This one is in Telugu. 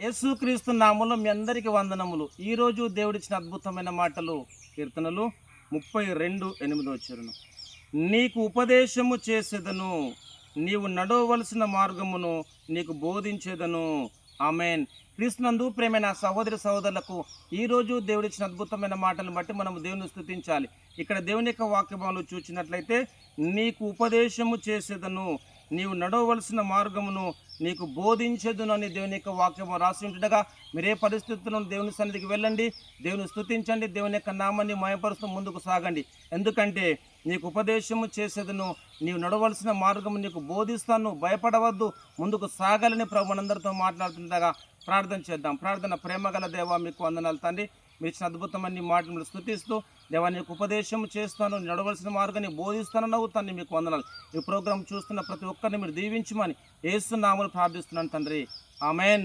యేసుక్రీస్తు నామంలో మీ అందరికీ వందనములు. ఈరోజు దేవుడిచ్చిన అద్భుతమైన మాటలు కీర్తనలు ముప్పై రెండు ఎనిమిదో చరణం నీకు ఉపదేశము చేసేదను నీవు నడవవలసిన మార్గమును నీకు బోధించేదను. ఆమెన్. క్రీస్తునందు ప్రేమైన సహోదరి సహోదరులకు ఈరోజు దేవుడిచ్చిన అద్భుతమైన మాటలను బట్టి మనం దేవుని స్థుతించాలి ఇక్కడ దేవుని యొక్క వాక్యములు చూచినట్లయితే నీకు ఉపదేశము చేసేదను నీవు నడవవలసిన మార్గమును నీకు బోధించేదును అని దేవుని యొక్క వాక్యము రాసి ఉంటుండగా మీరే పరిస్థితుల్లో దేవుని సన్నిధికి వెళ్ళండి దేవుని స్థుతించండి దేవుని యొక్క నామాన్ని మయపరుస్తూ ముందుకు సాగండి. ఎందుకంటే నీకు ఉపదేశము చేసేదను నీవు నడవలసిన మార్గము నీకు బోధిస్తాను భయపడవద్దు ముందుకు సాగాలని ప్రభు మనందరితో మాట్లాడుతుండగా ప్రార్థన చేద్దాం. ప్రార్థన ప్రేమగల దేవ మీకు వందనాలు తండ్రి. మీరు ఇచ్చిన అద్భుతమైన మాటలు స్థుతిస్తూ దేవాన్ని ఉపదేశం చేస్తాను నడవలసిన మార్గాన్ని బోధిస్తాను నవ్వుతాను. మీకు వందనాలు. ఈ ప్రోగ్రాం చూస్తున్న ప్రతి ఒక్కరిని మీరు దీవించమని ఏసునామలు ప్రార్థిస్తున్నాను తండ్రి. ఆమెన్.